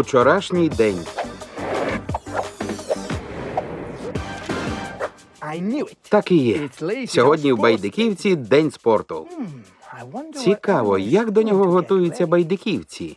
Учорашній день. Так і є. Сьогодні в Байдиківці день спорту. Цікаво, як до нього готуються байдиківці.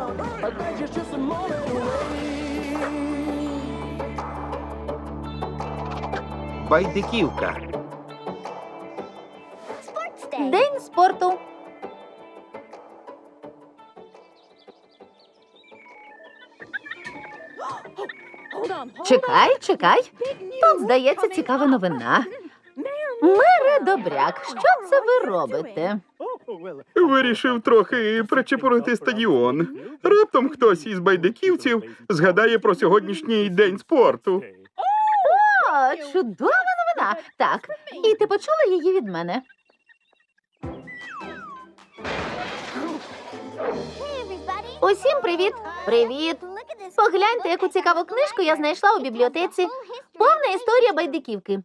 Байдиківка. День спорту. Чекай, чекай. Тут здається цікава новина. Мере Добряк, що це ви робите? Вирішив трохи причепурити стадіон. Раптом хтось із байдиківців згадає про сьогоднішній день спорту. О, чудова новина. Так, і ти почула її від мене. Усім привіт! Привіт! Погляньте, яку цікаву книжку я знайшла у бібліотеці. Повна історія байдиківки.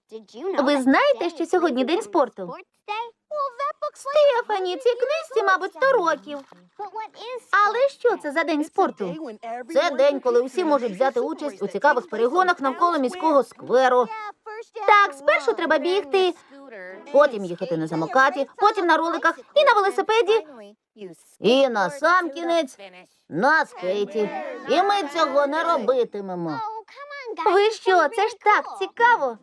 Ви знаєте, що сьогодні день спорту? Стефані, цій книжці, мабуть, 100 років. Але що це за день спорту? Це день, коли усі можуть взяти участь у цікавих перегонах навколо міського скверу. Так, спершу треба бігти, потім їхати на самокаті, потім на роликах і на велосипеді, і на сам кінець на скейті. І ми цього не робитимемо. Ви що, це ж так цікаво.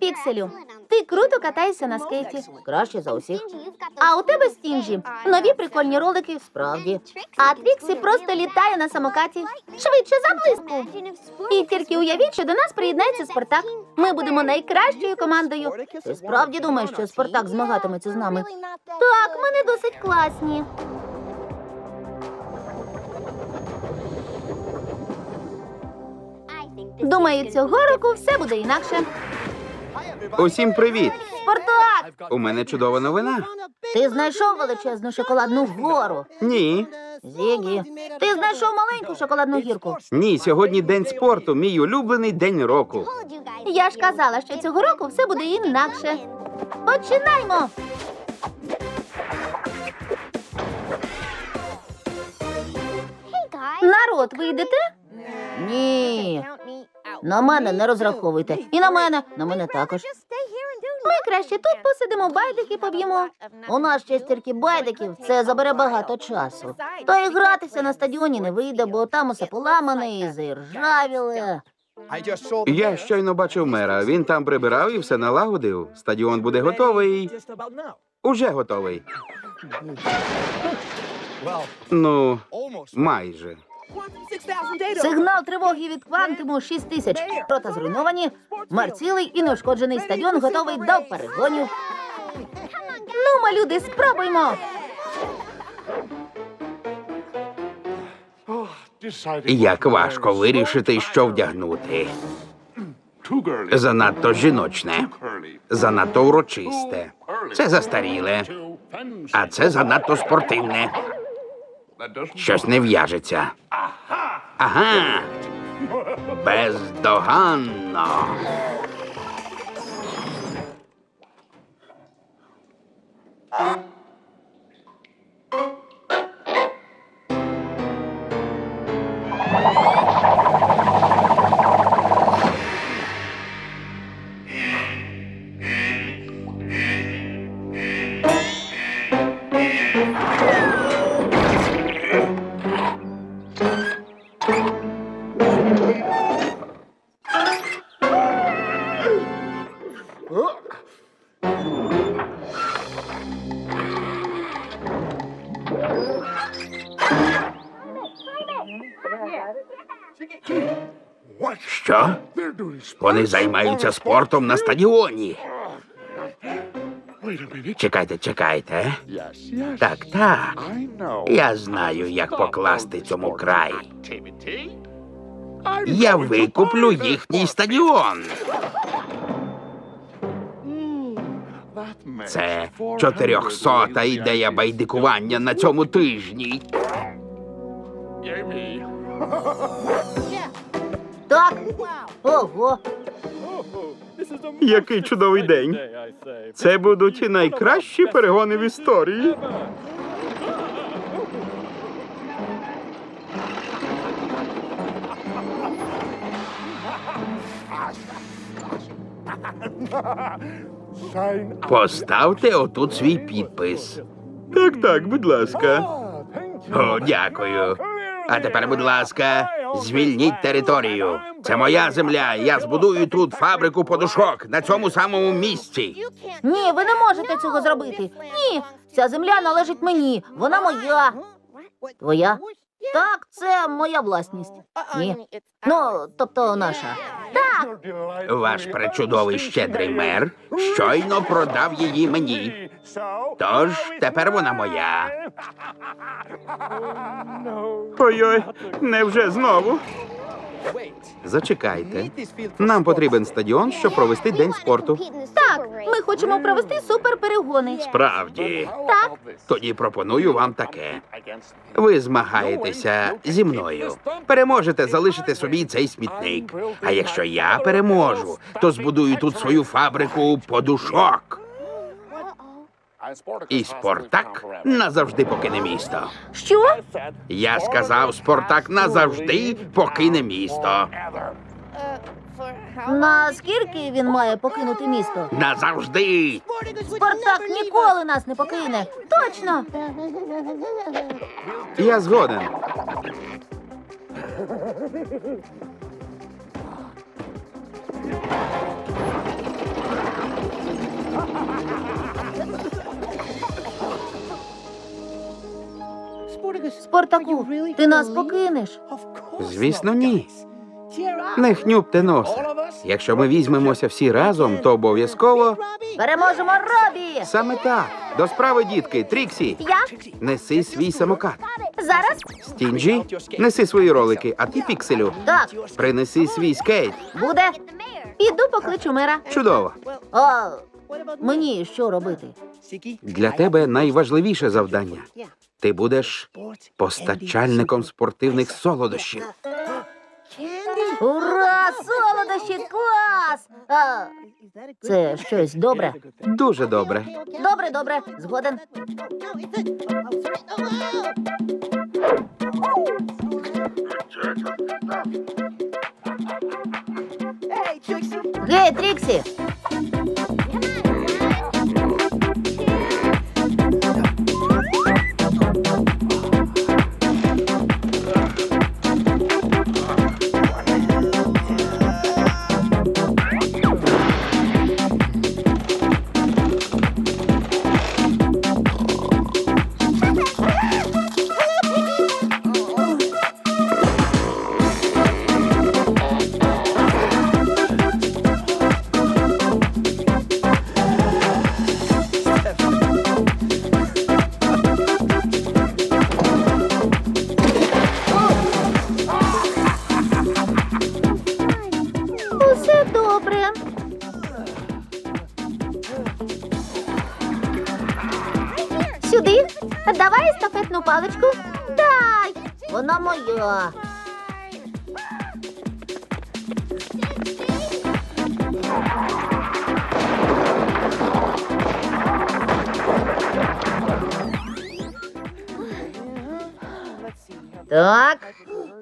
Пікселю, ти круто катаєшся на скейті. Краще за усіх. А у тебе стінжі. Нові прикольні ролики, справді. А Тріксі просто літає на самокаті. Швидше за блиску. І тільки уявіть, що до нас приєднається Спартак. Ми будемо найкращою командою. Ти справді думаєш, що Спартак змагатиметься з нами? Так, ми не досить класні. Думаю, цього року все буде інакше. Усім привіт! Спартак! У мене чудова новина. Ти знайшов величезну шоколадну гору. Ні. Зігі, ти знайшов маленьку шоколадну гірку. Ні, сьогодні день спорту, мій улюблений день року. Я ж казала, що цього року все буде інакше. Починаймо! Народ, ви йдете? Ні. На мене не розраховуйте. І на мене, на мене також. Ми краще тут посидимо, байдики поб'ємо. У нас ще стільки байдиків, це забере багато часу. Та і гратися на стадіоні не вийде, бо там усе поламане і заіржавіле. Я щойно бачив мера. Він там прибирав і все налагодив. Стадіон буде готовий. Уже готовий. Ну, майже. Сигнал тривоги від квантиму 6 тисяч. Рота зруйновані. Мер цілий і неушкоджений стадіон готовий до перегонів. Ну, ма люди, спробуймо. Як важко вирішити, що вдягнути. Занадто жіночне, занадто урочисте. Це застаріле, а це занадто спортивне. Щось не в'яжеться. Ага. Бездоганно. Що? Вони займаються спортом на стадіоні. Чекайте, чекайте. Так, так. Я знаю, як покласти цьому край. Я викуплю їхній стадіон. Це чотирьохсота ідея байдикування на цьому тижні. Так. Ого. Який чудовий день. Це будуть і найкращі перегони в історії. Поставте отут свій підпис. Так, так, будь ласка. О, дякую. А тепер, будь ласка, звільніть територію. Це моя земля. Я збудую тут фабрику подушок на цьому самому місці. Ні, ви не можете цього зробити. Ні, ця земля належить мені. Вона моя. Твоя? Так, це моя власність. Ні. Ну, тобто наша. Так, Ваш пречудовий щедрий мер щойно продав її мені. Тож тепер вона моя. Ой-ой, невже знову? Зачекайте. Нам потрібен стадіон, щоб провести день спорту. так, ми хочемо провести суперперегони. Справді, Так, тоді пропоную вам таке. Ви змагаєтеся зі мною. Переможете залишити собі цей смітник. А якщо я переможу, то збудую тут свою фабрику подушок. І Спартак назавжди покине місто. що? Я сказав, Спартак назавжди покине місто. Наскільки він має покинути місто? Назавжди. Спартак ніколи нас не покине. Точно. Я згоден. Спартаку, ти нас покинеш. Звісно, ні. Не хнюпте носа. Якщо ми візьмемося всі разом, то обов'язково Переможемо Робі. саме так. До справи, дітки, Тріксі, Я неси свій самокат. зараз Стінджі, неси свої ролики, а ти пікселю. так Принеси свій скейт. буде. Піду покличу мера. Чудово. А мені що робити? Для тебе найважливіше завдання. Ти будеш постачальником спортивних солодощів. Ура! Солодощі клас! А, це щось добре. Дуже добре. Добре, добре, згоден. Гей, Тріксі! Так,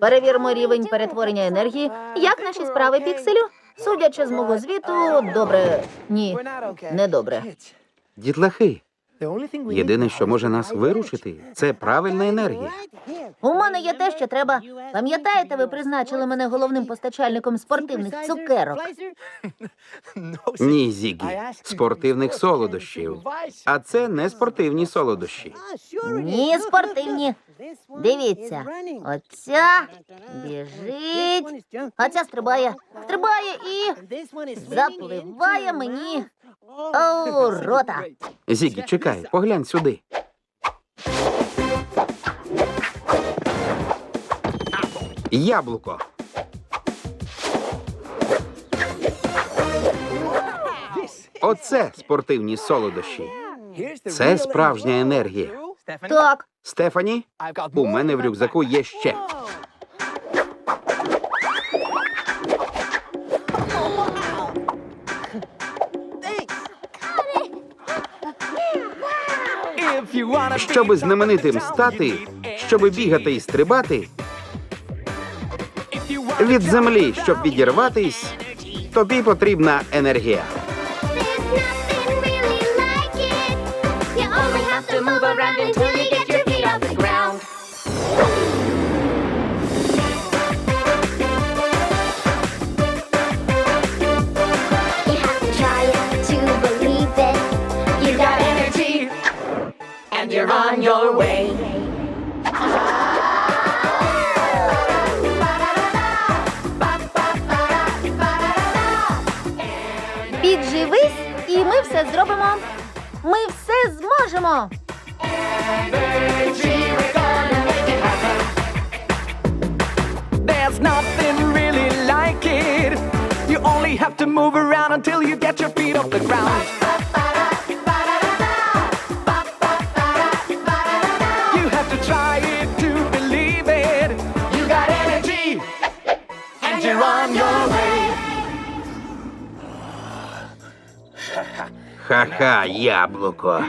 перевіримо рівень перетворення енергії. Як наші справи, пікселю? Судячи з мого звіту, добре. Ні, не добре. Дітлахи, єдине, що може нас вирушити, це правильна енергія. У мене є те, що треба. Пам'ятаєте, ви призначили мене головним постачальником спортивних цукерок. Ні, Зігі, спортивних солодощів. А це не спортивні солодощі. Ні, спортивні. Дивіться, оця біжить. а ця стрибає, стрибає і запливає мені у рота. Зігі, чекай, поглянь сюди. Яблуко. Оце спортивні солодощі. Це справжня енергія. Так, Стефані, у мене в рюкзаку є ще. Щоби знаменитим стати, щоби бігати і стрибати, від землі, щоб відірватись, тобі потрібна енергія. The ground. You have to try it to believe it. You got energy, and you're your way. Ха-ха, яблуко.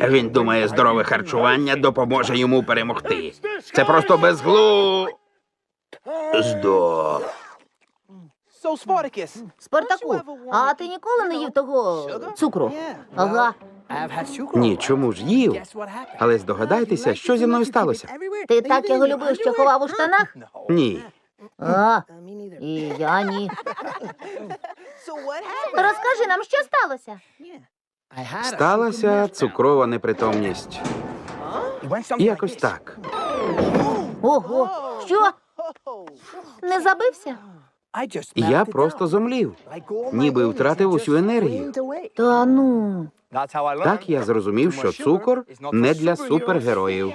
Він думає, здорове харчування допоможе йому перемогти. Це просто безглу. Здо. So, Спартаку, а ти ніколи не їв того цукру? Ага. Ні, чому ж їв? Але здогадайтеся, що зі мною сталося? Ти так його любив, що ховав у штанах? Ні. А, і я ні. Розкажи нам, що сталося? Сталася цукрова непритомність. Якось так. Ого, що? Не забився? Я просто зомлів. Ніби втратив усю енергію. Та ну. Так я зрозумів, що цукор не для супергероїв.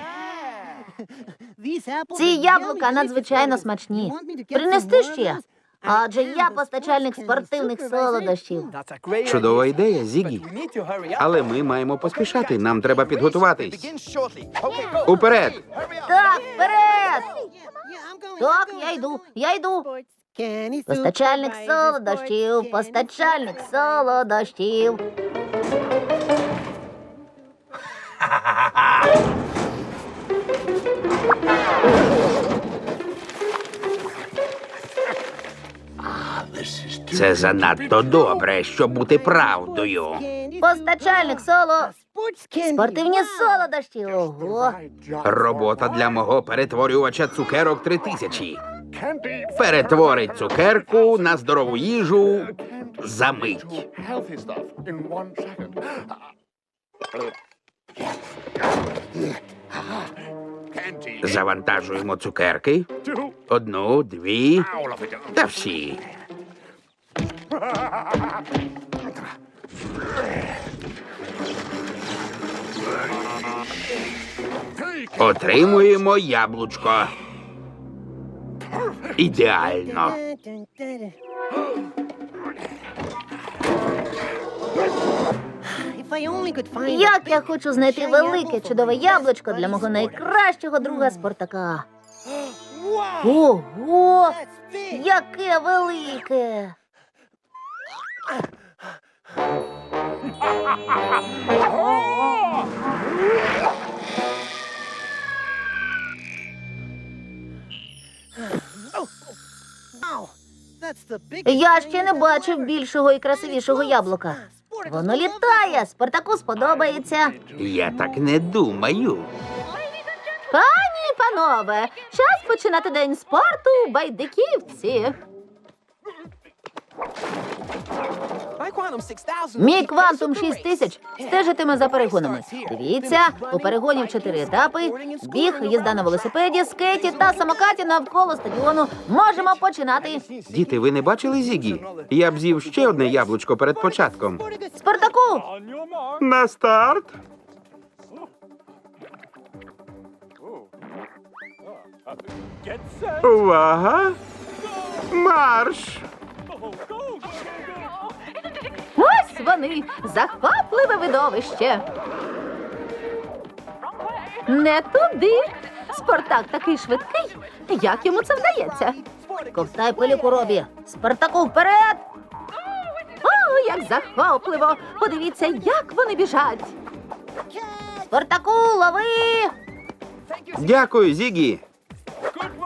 Ці яблука надзвичайно смачні. Принести ще? Адже я постачальник спортивних солодощів. Чудова ідея, Зігі. Але ми маємо поспішати. Нам треба підготуватись. Уперед! Так, вперед! Так, я йду, я йду. Постачальник солодощів, постачальник солодощів. Це занадто добре, щоб бути правдою. Постачальник соло. Спортивні солодощі. Ого. Робота для мого перетворювача цукерок 3000. Перетворить цукерку на здорову їжу за мить. Завантажуємо цукерки. Одну, дві та всі. Отримуємо яблучко. Ідеально. Як я хочу знайти велике чудове яблучко для мого найкращого друга Спартака. Ого! Яке велике! Я ще не бачив більшого і красивішого яблука. Воно літає, Спартаку сподобається. Я так не думаю. Пані і панове, час починати день спорту у байдиківці. Мій квантум 6000 стежитиме за перегонами. Дивіться, у перегонів чотири етапи: біг, їзда на велосипеді, скейті та самокаті навколо стадіону. Можемо починати. Діти, ви не бачили Зігі? Я б з'їв ще одне яблучко перед початком. Спартаку, На старт. Увага! Марш! Вони, захопливе видовище. Не туди. Спартак такий швидкий. Як йому це вдається? Ковтай пилюку Робі. Спартаку вперед! О, як захопливо! Подивіться, як вони біжать. Спартаку, лови! Дякую, Зігі.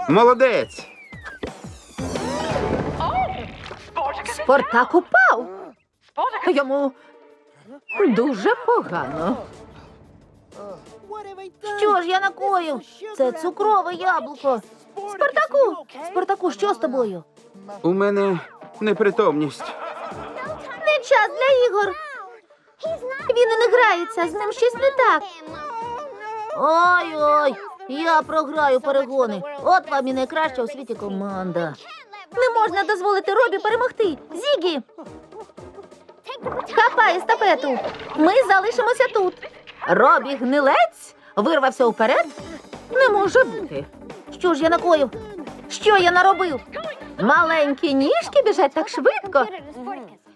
Молодець. Спартак упав. Йому дуже погано. Що ж я накоїв? Це цукрове яблуко. Спартаку! Спартаку, що з тобою? У мене непритомність. Не час для ігор. Він і не грається, з ним щось не так. Ой-ой, я програю перегони. От вам і найкраща у світі команда. Не можна дозволити Робі перемогти. Зігі! Хапай естафету. Ми залишимося тут. Робі гнилець вирвався вперед. Не може бути. Що ж я накоїв? Що я наробив? Маленькі ніжки біжать так швидко.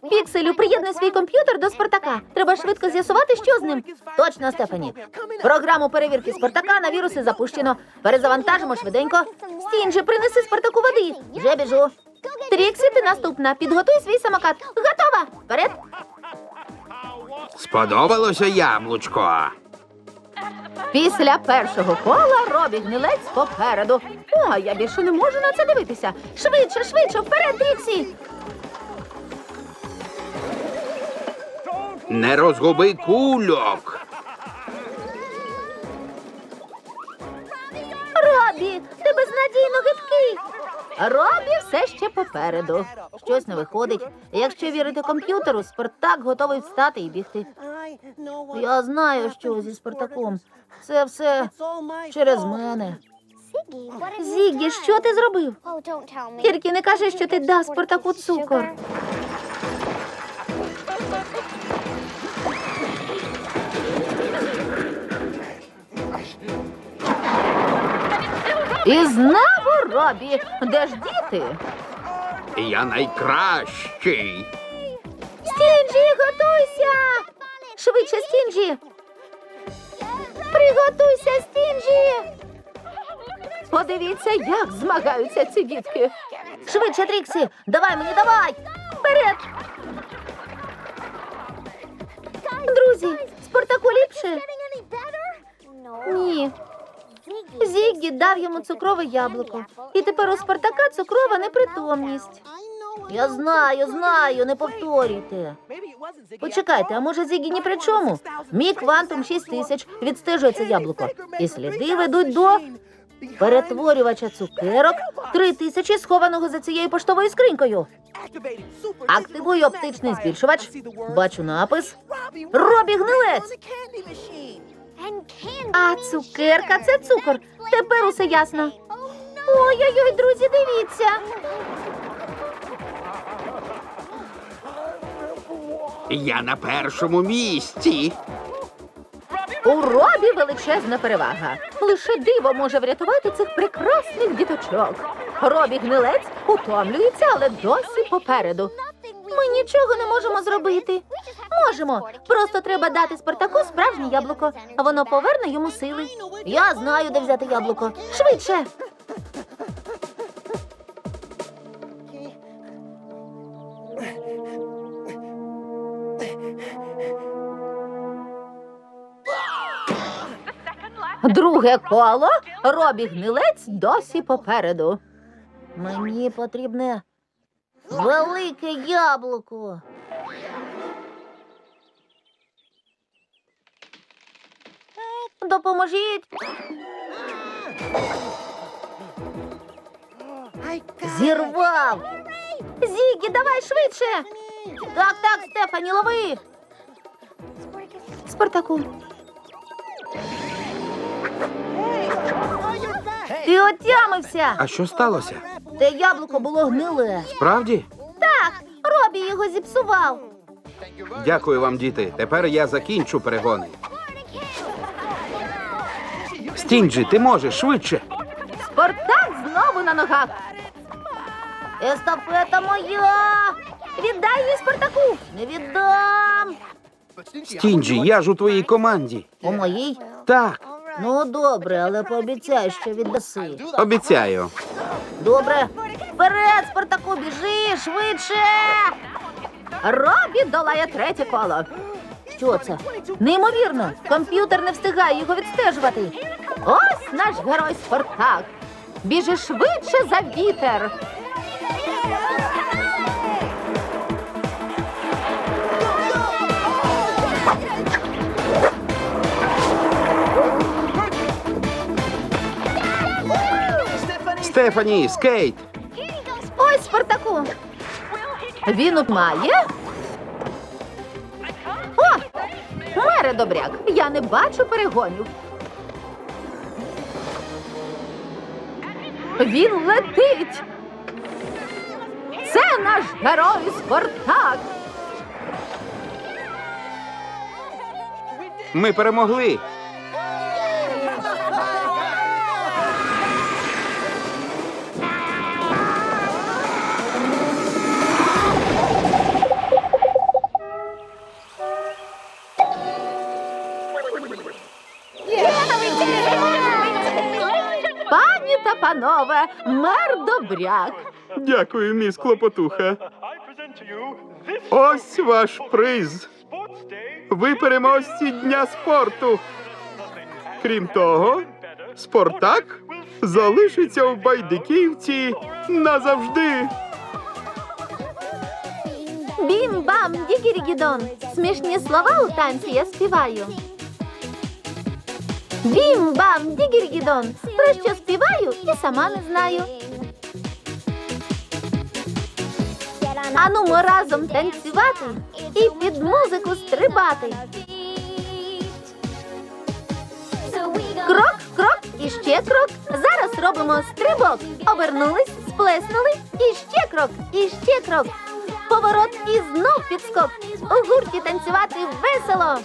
Пікселю, приєднуй свій комп'ютер до Спартака. Треба швидко з'ясувати, що з ним. Точно, Стефані. Програму перевірки Спартака на віруси запущено. Перезавантажимо швиденько. Стінджі, принеси Спартаку води. Вже біжу. Тріксі, ти наступна. Підготуй свій самокат. Готова. Вперед. Сподобалося яблучко. Після першого кола Робі гнилець попереду. О, я більше не можу на це дивитися. Швидше, швидше, вперед, Тріксі. Не розгуби кульок. Робі, ти безнадійно гидкий. Робі все ще попереду. Щось не виходить. Якщо вірити комп'ютеру, Спартак готовий встати і бігти. Я знаю, що зі Спартаком. Це все через мене. Зігі, що ти зробив? Тільки не кажи, що ти дав Спартаку цукор. І знову Робі. Де ж діти? Я найкращий. Стінджі, готуйся! Швидше, Стінджі! Приготуйся, Стінджі! Подивіться, як змагаються ці дітки. Швидше, Тріксі! Давай мені, давай! Вперед! Друзі, Спартаку ліпше? Ні. Зіггі дав йому цукрове яблуко. І тепер у Спартака цукрова непритомність. Я знаю, знаю, не повторюйте. Почекайте, а може Зігі ні при чому? Мій квантум 6000 відстежує це яблуко. І сліди ведуть до перетворювача цукерок 3000 схованого за цією поштовою скринькою. Активую оптичний збільшувач. Бачу напис. Робі гнилець. А цукерка це цукор. Тепер усе ясно. Ой-ой-ой, друзі, дивіться. Я на першому місці. У Робі величезна перевага. Лише диво може врятувати цих прекрасних діточок. Робі гнилець утомлюється, але досі попереду. Ми нічого не можемо зробити. Можемо. Просто треба дати Спартаку справжнє яблуко, а воно поверне йому сили. Я знаю, де взяти яблуко. Швидше. Друге коло. Робі гнилець досі попереду. Мені потрібне велике яблуко. Допоможіть. Зірвав! Зігі, давай швидше! Так, так, Стефані, лови! Спартаку. Ти отямився! А що сталося? Те яблуко було гниле. Правді? Так, Робі його зіпсував. Дякую вам, діти. Тепер я закінчу перегони. Стінджі, ти можеш швидше. Спартак знову на ногах. Естафета моя. Віддай її Спартаку. Не віддам. Стінджі, я ж у твоїй команді. У моїй? Так, Ну, добре, але пообіцяй, що віддаси. обіцяю. Добре. Вперед, Спартаку, біжи швидше. Робі долає третє коло. Що це? Неймовірно. Комп'ютер не встигає його відстежувати. Ось наш герой Спартак. Біжи швидше за вітер. Стефані, скейт. Ось Спартаку. Він має. О! Мере добряк, я не бачу перегонів. Він летить. Це наш герой Спартак. Ми перемогли. Панове, мер добряк. Дякую, міс Клопотуха. Ось ваш приз. Ви переможці дня спорту. Крім того, Спартак залишиться в Байдиківці назавжди. Бім-бам, дігірігідон. Смішні слова у танці я співаю. Бім-бам, дігірігідон. Про що співаю і сама не знаю. Ану ми разом танцювати і під музику стрибати. Крок, крок і ще крок. Зараз робимо стрибок. Обернулись, сплеснули, і ще крок, і ще крок. Поворот і знов підскок. У гурті танцювати весело.